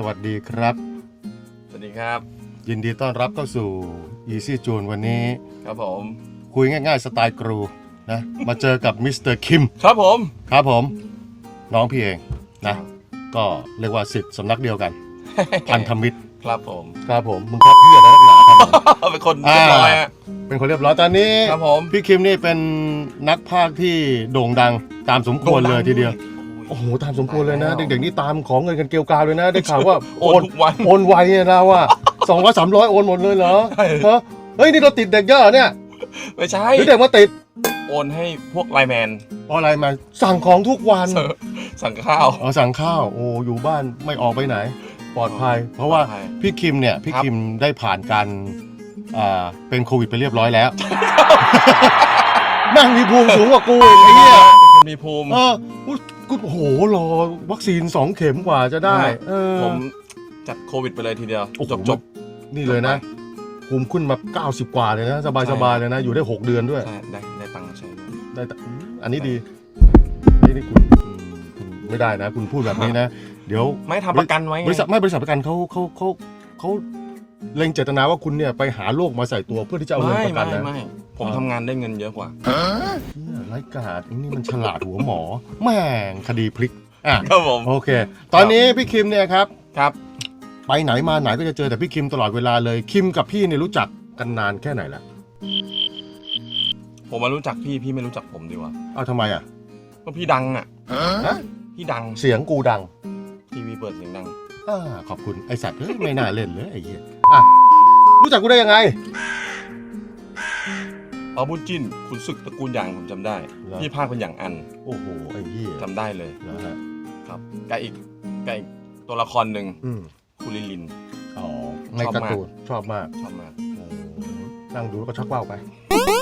สวัสดีครับ สวัสดีครับ ยินดีต้อนรับเข้าสู่ Easy June วันนี้ ครับผม คุยง่าย ๆ สไตล์ครูนะ มาเจอกับมิสเตอร์คิมครับผม ครับผม น้องพี่เองนะ ก็เรียกว่าสิทธิ์สำนักเดียวกัน พันธมิตร ครับผม ครับผม มึงครับพี่อะไรนักหนาครับผมเป็นคนเรียบร้อยฮะ เป็นคนเรียบร้อยตอนนี้ครับผม พี่คิมนี่เป็นนักพากย์ที่โด่งดังตามสมควรเลยทีเดียว โอ้โอ้โหโหตามสมควรเลยนะตายแล้วเด็กๆนี่ตามของเงินกันเกลียวกราวเลยนะ ได้ข่าวว่าโอนทุกวันโอนไวเนี่ยเราอะสองร้อยสามร้อยโอนหมดเลยเหรอใช่ฮะเฮ้ยนี่เราติดเด็กเยอะเหรอเนี่ยไม่ใช่หรือเด็กมาติดโอนให้พวกไลน์แมนเพราะอะไรมาสั่งของทุกวันเสิร์ฟสั่งข้าวอ๋อสั่งข้าวโอ้อยู่บ้านไม่ออกไปไหน ปลอดภัย เพราะว่าปลอดภัยพี่คิมเนี่ยพี่ครับคิมได้ผ่านการอ่าเป็นโควิดไปเรียบร้อยแล้วแม่งมีภูมิสูงกว่ากูอีกไอ้เหี้ยคนมีภูมิเออ กูกูโอ้โหรอวัคซีนสองเข็มกว่าจะได้ เออผมจัดโควิดไปเลยทีเดียวโอ้โหจบจบนี่เลยนะภูมิขึ้นมา 90 กว่าเลยนะ สบายสบายเลยนะ อยู่ได้ 6 เดือนด้วยใช่ได้ได้ตังค์มาใช้ด้วยได้แต่อันนี้ดีนี่นี่คุณคุณคุณไม่ได้นะ คุณพูดแบบนี้นะ เดี๋ยวไม่ทำประกันไว้ไงบริษัทไม่บริษัทประกันเขาเขาเขาเขาเล็งเจตนาว่าคุณเนี่ยไปหาโรคมาใส่ตัวเพื่อที่จะเอาเงินไม่ประกันไม่นะไม่ ผมอ๋อทำงานได้เงินเยอะกว่า เนี่ยไร้กาดนี่มันฉลาดหัวหมอแม่งคดีพลิกอะครับผม โอเค ตอนนี้พี่คิมเนี่ยครับ ครับ ไปไหนมาไหนก็จะเจอแต่พี่คิมตลอดเวลาเลยคิมกับพี่เนี่ยรู้จักกันนานแค่ไหนละผมมารู้จักพี่พี่ไม่รู้จักผมดีกว่าเอาทำไมอะก็พี่ดังอะ ฮะพี่ดังเสียงกูดังทีวีเปิดเสียงดังอ่าขอบคุณไอสัตว์เฮ้ยไม่น่าเล่นเลยไอ้เหี้ยอะรู้จักกูได้ยังไง เอาบุญจิ้นคุณศึกตระกูลอย่างผมจำได้เหรอพี่ภาคเป็นอย่างอันโอ้โหไอ้เหี้ยจำได้เลยนะฮะครับกับอีกกับอีกตัวละครหนึ่งอืมคุริลิน อ๋อในการ์ตูนชอบมากชอบมากโอ้นั่งดูแล้วก็ชักว่าวไป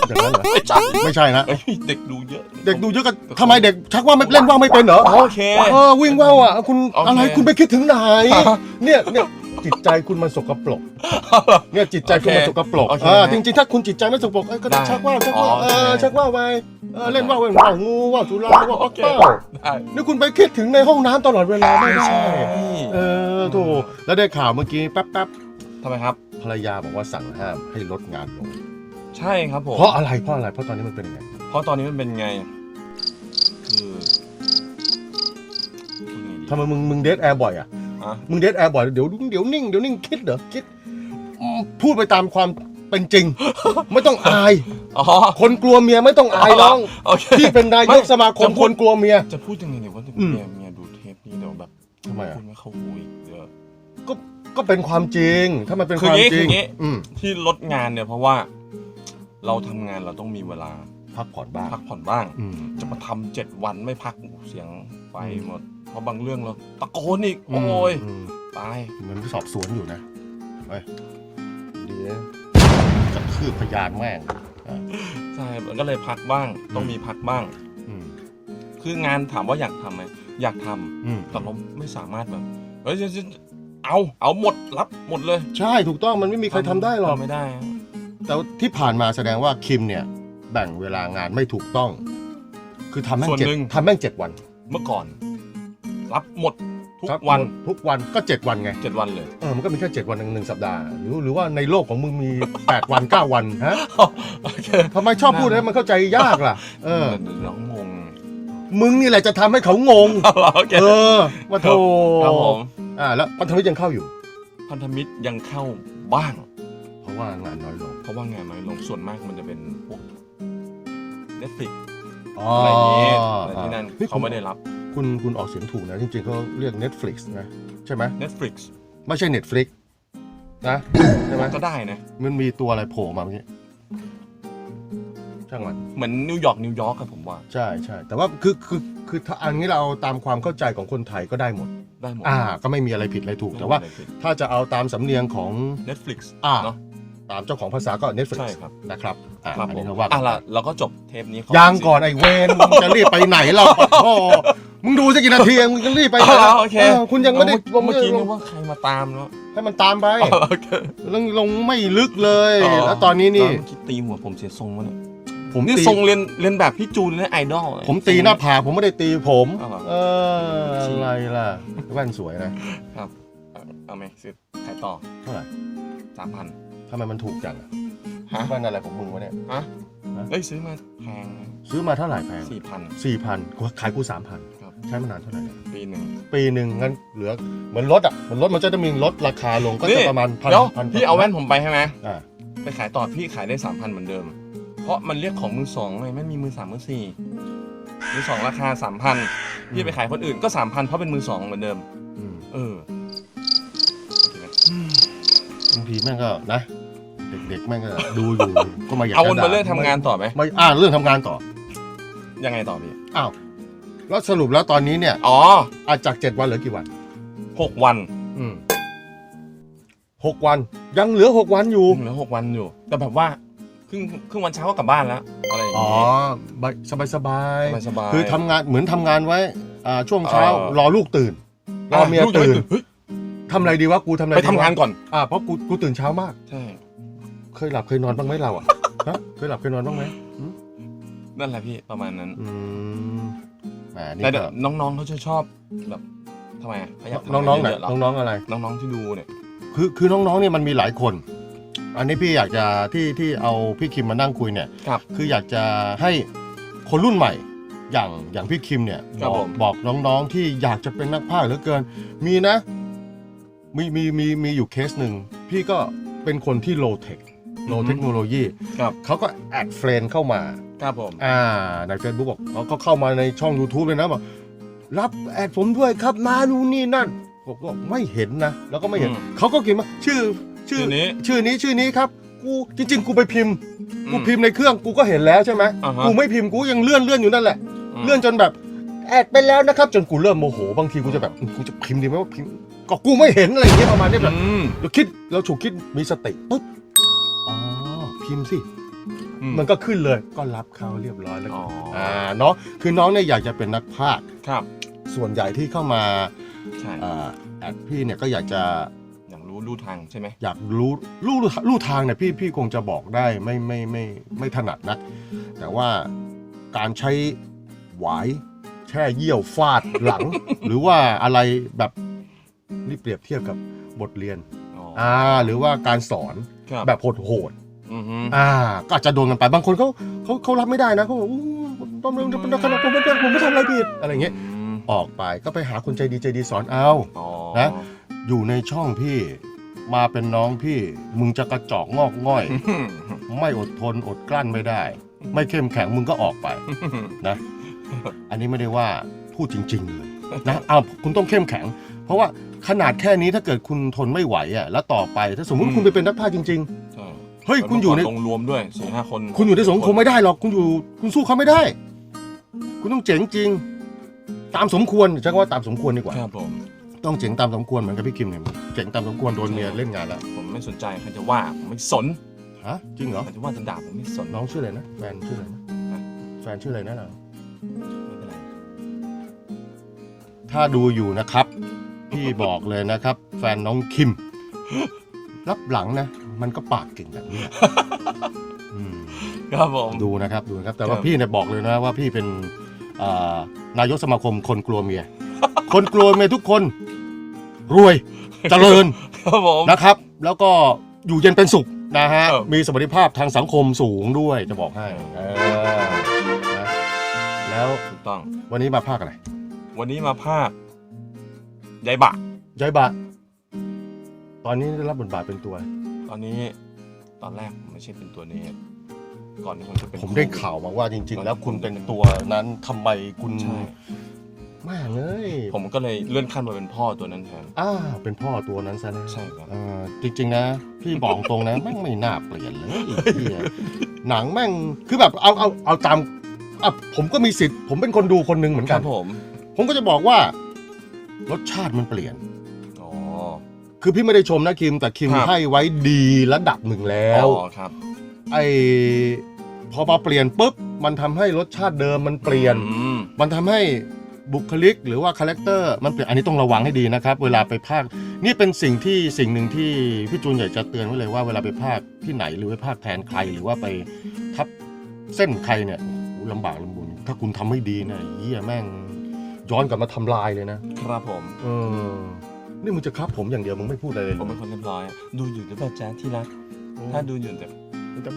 อย่างนั้นเหรอไม่ใช่ไม่ใช่นะ เอ้ยเด็กดูเยอะ เด็กดูเยอะกันทำไมเด็กชักว่าวไม่เล่นว่าวไม่เป็นเหรอโอเคเออวิ่งว่าวอะคุณโอเค อะไรคุณไปคิดถึงไหนเนี่ยเนี่ย จิตใจคุณมันสกปรกเนี่ยจิตใจคุณมันสกปรกโอเคเออจริงๆถ้าคุณจิตใจไม่สกปรกเอ้ยก็ต้องได้ชักว่าวชักว่าวอ๋อเอโอเคอชักว่าวไปเออเล่นว่าวเป็นว่าวงูว่าวสุราว่าวโอปักเคเป้าได้ นี่คุณไปคิดถึงในห้องน้ำตลอดเวลาไม่ไม่ได้ใช่เออโถแล้วได้ข่าวเมื่อกี้แป๊บทำไมครับ ๆภรรยาบอกว่าสั่งห้ามให้ลดงานลงใช่ครับผมเพราะอะไรเพราะอะไรเพราะตอนนี้มันเป็นยังไงเพราะตอนนี้มันเป็นไง คือพูดไงดีทำไมมึงมึงเดทแอร์บ่อยอะ อะมึงเดทแอร์บ่อยเดี๋ยวเดี๋ยวนิ่งเดี๋ยวนิ่งคิดเหรอคิดอืมพูดไปตามความเป็นจริง ไม่ต้องอาย อ๋อ คนกลัวเมียไม่ต้องอายน้องโอเคพี่เป็นนายกสมาคมคนกลัวเมีย จะพูดยังไงเนี่ยว่าอืมเมียเมียดูเทปนี้เดี๋ยวแบบทำไมอะพูดไม่เข้าหูอีกเดี๋ยวก็ก็เป็นความจริง ถ้ามันเป็นคืคอวามงี้จริงคืองี้ อืมที่ลดงานเนี่ยเพราะว่า เราทำงานเราต้องมีเวลาพักผ่อนบ้างพักผ่อนบ้าง อืม จะมาทำเจ็ดวันไม่พักเสียงไฟอืมหมดเพ ราะบางเรื่องเราตะโกนอีก โอ้ยอืมตายเหมือนสอบสวนอยู่นะเฮ้ยดีนะจะคืบพยานแม่งอะใช่ มันก็เลยพักบ้าง ต้องมีพักบ้าง อืมคืองานถามว่าอยากทำไหมอยากทำอืมแต่เราไม่สามารถแบบเฮ้ยจะจะเอาเอาหมดรับหมดเลยใช่ถูกต้องมันไม่มีใครทำได้หรอก ทำไม่ได้ฮะแต่ที่ผ่านมาแสดงว่าคิมเนี่ย แบ่งเวลางานไม่ถูกต้อง คือทำแม่งส่วนเจ็ดหนึ่ง ทำแม่งเจ็ดวัน เมื่อก่อน รับหมดทุกครับวันทุกวันก็เจ็ดวันไงเจ็ดวันเลย เออมันก็มีแค่เจ็ดวันหนึ่งหนึ่งสัปดาห์หรือหรือว่าในโลกของมึงมีแปดวันเก้าวันฮะโอเคทำไมชอบพูดให้มันเข้าใจยากล่ะ เออ น้องงงมึงนี่แหละจะทำให้เขางง โอเคเออมาโทครับผมอ่าแล้วพันธมิตรยังเข้าอยู่ พันธมิตรยังเข้าบ้าง เพราะว่างานน้อยลงเพราะว่างานน้อยลงส่วนมากมันจะเป็นพวก Netflix อ๋อ อะไรอย่างนี้อะไรที่นั่นนี่เขาไม่ได้รับ คุณคุณออกเสียงถูกนะ จริงๆเขาเรียก Netflix นะ ใช่ไหม Netflix ไม่ใช่ Netflix นะ ใช่ไหมก็ได้นะมันมีตัวอะไรโผล่มาเมื่อกี้ช่างมัน เหมือนนิวยอร์กนิวยอร์กครับผมว่าใช่ใช่แต่ว่าคือคือคือถ้าอันนี้เราเอาตามความเข้าใจของคนไทยก็ได้หมด ได้หมดอ่า ก็ไม่มีอะไรผิดอะไรถูก แต่ว่า ไม่มีอะไรผิด ถ้าจะเอาตามสำเนียงของ Netflix อ่าเนาะ ตามเจ้าของภาษาก็ Netflix ใช่ครับ นะครับอ่าครับอันผมนี้เราว่ากัอะนละเราก็จบเทปนี้ขยังก่อนไอ้เวนมึงจะรีบไปไหนเราโอ้โหมึงดูสักกี่นาทีเองมึงจะรีบไปไหนอ๋ล่ะอโอเคเออคุณยังไม่ได้เมื่อกี้นึกว่าใครมาตามเนาะให้มันตามไปอ๋อโอเค ลงลงไม่ลึกเลย อ๋อ แล้วตอนนี้นี่เมื่อกี้ตีหัวผมเสียทรงวะเนี่ยผมนี่ตีทรงเรียนเรียนแบบพี่จูนเลยไอดอลเลยผมตีหน้าผากผมไม่ได้ตีผม อ๋อ เอออะไรล่ะแว่นสวยนะเอาไหมซื้อขายต่อเท่าไหร่ สามพัน ทำไมมันถูกจังอะฮะแว่นอะไรของมึงวะเนี่ย ฮะฮะ เอ้ยซื้อมาแพงซื้อมาเท่าไหร่แพงสี่พัน สี่พันขายกูสามพันครับ ใช้มานานเท่าไหร่เนี่ยปีหนึ่งปีหนึ่งงั้นเหลือเหมือนรถอะเหมือนรถมันจะต้องมีลดราคาลงก็นี่จะประมาณพันเดี๋ยวพันพี่เอาแว่นผมไปใช่ไหมอ่าไปขายต่อพี่ขายได้สามพันเหมือนเดิม เพราะมันเรียกของมือสองไงไม่มีมือสามมือสี่มือสองราคาสามพันพี่ไปขายคนอื่นก็สามพันเพราะเป็นมือสองเหมือนเดิม อืมเออ ทีแม่งก็นะ เด็กๆแม่งก็ดูอยู่ ก็มาอยากเอาจะวนด่มาเรื่องทำงานต่อไหมไม่อ่าเรื่องทำงานต่อยังไงต่อพี่อ้าวแล้วสรุปแล้วตอนนี้เนี่ยอ๋ออาจากเจ็ดวันเหลือกี่วัน หกวันอืมหกวันยังเหลือหกวันอยู่ เหลือหกวันอยู่ แต่แบบว่าครึ่งครึ่งวันเช้าก็กลับบ้านแล้วอะไรอย่างอ๋องี้สบายสบายสบายสบายคือทำงานเหมือนทำงานไว้อ่าช่วงเช้าเออ รอลูกตื่นรอเมียลูกจะตื่นเฮ้ย ทำอะไรดีวะกูทำอะไรไปดีวะทำงานก่อน อ่าเพราะกูกูตื่นเช้ามาก ใช่ เคยหลับเคยนอนบ้างไหมเราอะฮะเคยหลับเคยนอนบ้างไหมอืมนั่นแหละพี่ประมาณนั้น อืมแหมนี่แต่เดี๋ยวก็น้องๆเขาจะชอบแบบทำไมอะเขาอยากทำน้องๆไหนเยะๆรน้องๆอะไร น้องๆที่ดูเนี่ยคือคือน้องๆเนี่ยมันมีหลายคน อันนี้พี่อยากจะที่ที่เอาพี่คิมมานั่งคุยเนี่ย ครับ คืออยากจะให้คนรุ่นใหม่อย่างอย่างพี่คิมเนี่ยครับบอกผม บอกน้องๆที่อยากจะเป็นนักพากย์เหลือเกิน มีนะ มีมีมีมีอยู่เคสหนึ่ง พี่ก็เป็นคนที่โลเทคโลเทคโนโลยีครับ เขาก็แอดเฟรนเข้ามา ครับผม อ่าใน Facebook บอกเขาก็เข้ามาในช่อง YouTube เลยนะบอกรับแอดผมด้วยครับมาดูนนี่นั่นผมก็ไม่เห็นนะ แล้วก็ไม่เห็น อืมเขาก็เขียนมาชื่อชื่อชื่อนี้ชื่อนี้ชื่อนี้ครับ กูจริง ๆ กูไปพิมพ์อืมกูพิมพ์ในเครื่องกูก็เห็นแล้วใช่ไหมอ่าฮะ กูไม่พิมพ์กูยังเลื่อนเลื่อนอยู่นั่นแหละมเลื่อนจนแบบ แอดไปแล้วนะครับ จนกูเริ่มโมโหบางทีกูจะแบบกูจะพิมพ์ดีไหมว่าพิมพ์ก็กูไม่เห็นอะไรอย่างเงี้ยประมาณนี้แบบอืมเราคิดเราฉุกคิดมีสติปุ๊บอ๋อพิมพ์สิ อืมันก็ขึ้นเลยก็รับเขาเรียบร้อยแล้วอ๋ออ่าเนาะคือน้องเนี่ยอยากจะเป็นนักพากย์ครับ ส่วนใหญ่ที่เข้ามาใช่อ่าแอดพี่เนี่ยก็อยากจะ อย่างรู้รู้ทางใช่ไหไหมอยากรู้ลู่ลู่ทางเนี่ยพี่พี่คงจะบอกได้ไม่ไม่ไม่ไม่ถนัดนะ แต่ว่าการใช้หวายแช่เยี่ยวฟาดหลัง หรือว่าอะไรแบบนี่เปรียบเทียบกับบทเรียนอ๋ออ่าหรือว่าการสอนครับแบบโหดโหดอือฮึๆอ่า ก็อาจจะโดนกันไปบางคนเขาเขาเขารับไม่ได้นะเขาบอกอู้ผมไม่ผมไม่ผมไม่ผมไม่ทำอะไรผิดอะไรอย่างเงี้ยมออกไปก็ไปหาคนใจดีใจดีสอนเอาอ๋อนะอยู่ในช่องพี่มาเป็นน้องพี่ มึงจะกระจอกงอกง่อยอืมไม่อดทนอดกลั้นไม่ได้ ไม่เข้มแข็งมึงก็ออกไปนะ อันนี้ไม่ได้ว่าพูดจริงๆเลยนะเอาคุณต้องเข้มแข็ง เพราะว่าขนาดแค่นี้ถ้าเกิดคุณทนไม่ไหวอะแล้วต่อไปถ้าสมมติคุณไปเป็นนักพากย์จริงใช่ๆเฮ้ยคุณอยู่ในลงรวมด้วยสี่ห้าคน คุณอยู่ในสังคมไม่ได้หรอกคุณอยู่คุณสู้เขาไม่ได้ คุณต้องเจ๋งจริง ตามสมควรใช้คำว่าตามสมควรดีกว่าครับผมต้องเจ๋งตามสมควรเหมือนกับพี่คิมเนี่ยเจ๋งตามสมควรโดนเมียเล่นงานแล้วผมไม่สนใจใครจะว่าผมไม่สนฮะจริงเหรอใครจะว่าจะด่าผมไม่สนน้องชื่ออะไรนะแฟนชื่ออะไรนะฮะแฟนชื่ออะไรนะเราไม่เป็นไร ถ้าดูอยู่นะครับ พี่บอกเลยนะครับ แฟนน้องคิม รับหลังนะ มันก็ปากเก่งแบบนี้อืมครับผม ดูนะครับดูนะครับ แต่ว่าครับ พี่เนี่ยบอกเลยนะว่าพี่เป็นอ่านายกสมาคมคนกลัวเมีย คนกลัวเมียทุกคน รวยเจริญ ครับผม นะครับ แล้วก็อยู่เย็นเป็นสุขนะฮะ เออ มีสวัสดิภาพทางสังคมสูงด้วยจะบอกให้เออนะ แล้วถูกต้อง วันนี้มาภาคอะไรวันนี้มาภาคยายบะยายบะ ตอนนี้ได้รับบทบาทเป็นตัวตอนนี้ตอนแรกผมไม่ใช่เป็นตัวนี้ ก่อนที่ผมจะเป็นผมได้ข่าวมาว่าจริง ๆ แล้วคุณเป็นตัวนั้นทำไมคุณใช่แม่งเอ้ยผมก็เลยเลื่อนขั้นมาเป็นพ่อตัวนั้นแทนอ้าเป็นพ่อตัวนั้นซะแล้วใช่ครับ เออจริง ๆ นะ พี่บอกตรงนะ แม่งไม่น่าเปลี่ยนเลยไอ้เหี้ยหนังแม่งคือแบบเอาเอาเอาตาม อะผมก็มีสิทธิ์ผมเป็นคนดูคนหนึ่งเหมือนคกัรัน บผมผมก็จะบอกว่า รสชาติมันเปลี่ยน อ๋อ คือพี่ไม่ได้ชมนะคิม แต่คิมครับ ให้ไว้ดีระดับหนึ่งแล้ว อ๋อครับไอ้พอมาเปลี่ยนปุ๊บมันทำให้รสชาติเดิมมันเปลี่ยน อืมมันทำให้บุคลิกหรือว่าคาแรคเตอร์มันเปลี่ยนอันนี้ต้องระวังให้ดีนะครับ เวลาไปภาคนี่เป็นสิ่งที่สิ่งหนึ่งที่พี่จูนอยากจะเตือนไว้เลยว่าเวลาไปภาคที่ไหนหรือไปภาคแทนใครหรือว่าไปทับเส้นใครเนี่ยโอ้โห ลำบากลำบุญถ้าคุณทำไม่ดีเนี่ยเยี่ยแม่ง ย้อนกลับมาทำลายเลยนะครับผม เออนี่มึงจะครับผมอย่างเดียวมึงไม่พูดอะไรเลยผมเป็นคนเรียบร้อย ดูอยู่หรือเปล่าจ๊ะที่รัก ถ้าดูอยู่แต่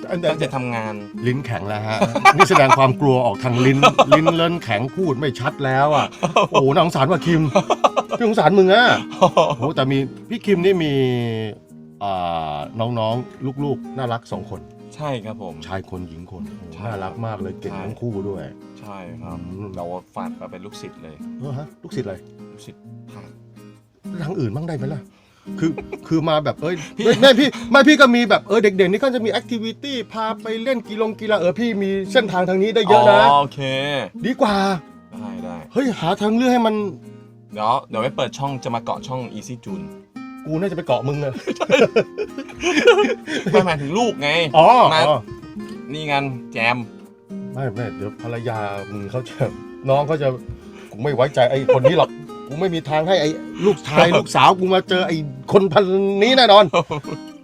อันตั้งใจทำงาน ลิ้นแข็งแล้วฮะ นี่แสดงความกลัวออกทางลิ้น ลิ้นเลิ้นแข็งพูดไม่ชัดแล้วอะ โอ้โหน่าสงสารว่ะคิมพี่สงสารมึงอะโอ้โหแต่มีพี่คิมนี่มีอ่าน้องๆ ลูกๆ น่ารักสองคน ใช่ครับผม ชายคนหญิงคนโอ้โหใช่น่ารักมากเลยเก่งใช่ ทั้งคู่ด้วย ใช่ครับ อืม เราฝากมาเป็นลูกศิษย์เลย เออฮะลูกศิษย์อะไรลูกศิษย์ภาค ทางอื่นบ้างได้ไหมล่ะ คือคือมาแบบเอ้ยพี่ ไม่ไม่พี่ไม่พี่ก็มีแบบเออเด็กๆนี่ก็จะมีแอคทิวิตี้พาไปเล่นกีฬงกีฬาเออพี่มีเส้นทางทางนี้ได้เยอะนะ โอเค ดีกว่า ได้ได้เฮ้ยหาทางเลือกให้มัน เดี๋ยวเดี๋ยวไปเปิดช่องจะมาเกาะช่อง Easy June กูน่าจะไปเกาะมึงอะไม่หมายถึงลูกไง อ๋อมาอ๋อนี่งานแจม ไม่ไม่เดี๋ยวภรรยามึงเขาจะน้องเขาจะกูไม่ไว้ใจไอ้คนนี้หรอกกูไม่มีทางให้ไอ้ลูกชายลูกสาวกูมาเจอไอ้คนพันนี้แน่นอน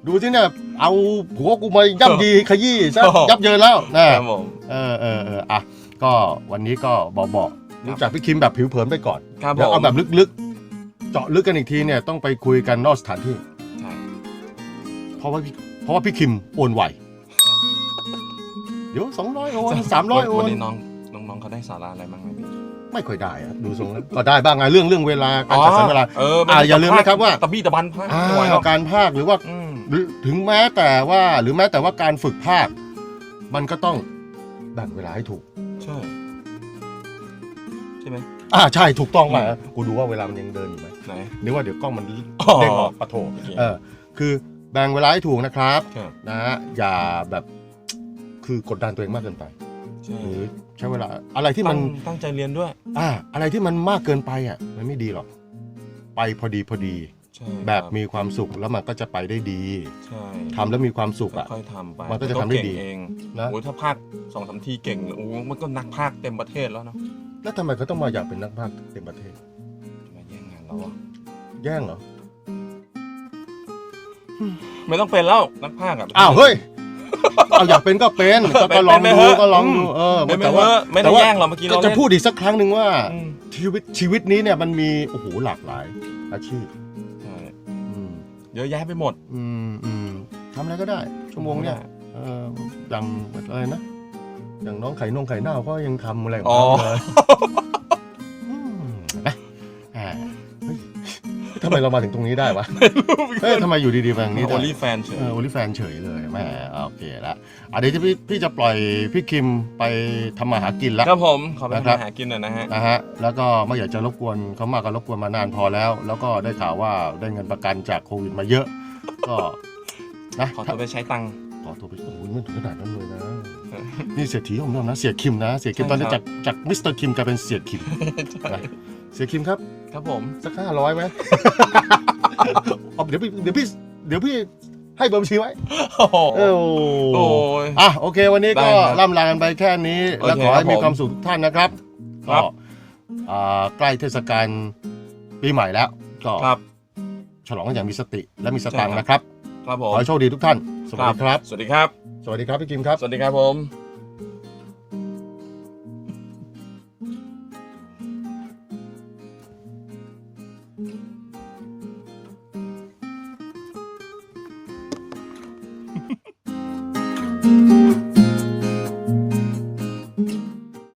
ดูที่เนี่ยเอาผัวกูมาย่ำยีขยี้ซะยับเยินแล้วนะ ครับผม เออเออเอออะก็วันนี้ก็บอกบอกรู้จักพี่คิมแบบผิวเผินไปก่อนครับผเดี๋ยวมเอาแบบลึกๆ เจาะลึกกันอีกทีเนี่ยต้องไปคุยกันนอกสถานที่ ใช่เพราะว่าพี่เพราะว่าพี่คิมโอนไหว เดี๋ยวสองร้อยโอนสามร้อยโอวันนนี้น้องน้องๆเขาได้สาระอะไรบ้างไหมพี่ไม่ค่อยได้อะดูทรงแล้วก็ได้บ้างไงเรื่องเรื่องเวลาการจัดสรรเวลา เอออ่าอย่าลืมนะครับว่า ตะบี้ตะบันพากอ่าไม่ไหวหรอกการภาคหรือว่า อืมหรือถึงแม้แต่ว่าหรือแม้แต่ว่าการฝึกภาค มันก็ต้องแบ่งเวลาให้ถูก ใช่ ใช่ไหม อ่าใช่ถูกต้องอืมมากูดูว่าเวลามันยังเดินอยู่ไหมไหน นึกว่าเดี๋ยวกล้องมันอ๋อเด้งออกปะโถโอเค เออคือแบ่งเวลาให้ถูกนะครับครับนะฮะอย่าแบบคือกดดันตัวเองมากเกินไป ใช่หรือใช้เวลาอะไรที่มัน ตั้งตั้งใจเรียนด้วย อ่าอะไรที่มันมากเกินไปอะมันไม่ดีหรอก ไปพอดีพอดี ใช่แบบครัมีความสุขแล้วมันก็จะไปได้ดีใช่ทำแล้วมีความสุขอะ ค่อยๆทำไปมันก็จะทำได้ดีเก่งเองนะโอ้ยถ้าภาคสองสามทีเก่งโอ้มันก็นักภาคเต็มประเทศแล้วเนาะ แล้วทำไมเขาต้องมาอยากเป็นนักพากย์เต็มประเทศ มาแย่งงานเราอะแย่งเหรอ ไม่ต้องเป็นแล้วนักภาคอะ อ้าวเฮ้ย เอาอยากเป็นก็เป็นก็ก็ลองเป็นดูไปเถอะก็ลองดูอืมเออไม่ไม่แต่ว่าไม่แต่ได้ว่าแย่งหรอกเมื่อกี้ก็เราจะเล่นพูดอีกสักครั้งหนึ่งว่าอืม ชีวิตชีวิตนี้เนี่ยมันมีโอ้โหหลากหลาย อาชีพ ใช่อืมเยอะแยะไปหมดอืมอืมทำอะไรก็ได้ชั่วโมงเนี่ยเอออย่างอะไรนะ อย่างน้องไข่นงไข่เน่าก็ยังทำอะไรของอ๋อเขาเลยอืมนะอ่าเฮ้ยทำไมเรามาถึงตรงนี้ได้วะเฮ้ยทำไมอยู่ดีๆมาอย่างนี้โอได้ ลี่แฟนเฉย เออโอลิแฟนเฉยเลยแหมโอเคละอะเดี๋ยวจะพี่พี่จะปล่อยพี่คิมไปทำมาหากินแล้วครับผม ขอไปนะครับ ทำอาหากินหน่อยนะฮะ นะฮะแล้วก็ไม่อยากจะรบกวนเขามากก็รบกวนมานานพอแล้ว แล้วก็ได้ข่าวว่าได้เงินประกันจากโควิดมาเยอะ ก็นะขอตัวไปใช้ตังค์ ขอตัวไปโอ้โหไม่ถึงขนาดนั้นเลยนะ นี่เสียทีของเรานะเสียคิมนะ เสียคิมตอนนี้จากจากมิสเตอร์คิมกลายเป็นเสียคิมนะเสียคิมครับ ครับผม สักห้าร้อยไหมเอาเดี๋ยวพี่เดี๋ยวพี่เดี๋ยวพี่ให้เบอร์บัญชีไว้ โอ้โหเออโอ้ยอะโอเค วันนี้ก็ได้ครับล่ำลากันไปแค่นี้โอเคแล้วขอให้ครับมีผมความสุขทุกท่านนะครับครัก็บอ่าใกล้เทศกาลปีใหม่แล้ว ก็ครับฉลองกันอย่างมีสติและมีสตังค์ใช่ครับนะครับ ครับผขมอให้โชคดีทุกท่าน สวัสดีครับ สวัสดีครับ สวัสดีครับพี่กิมครับ สวัสดีครับผม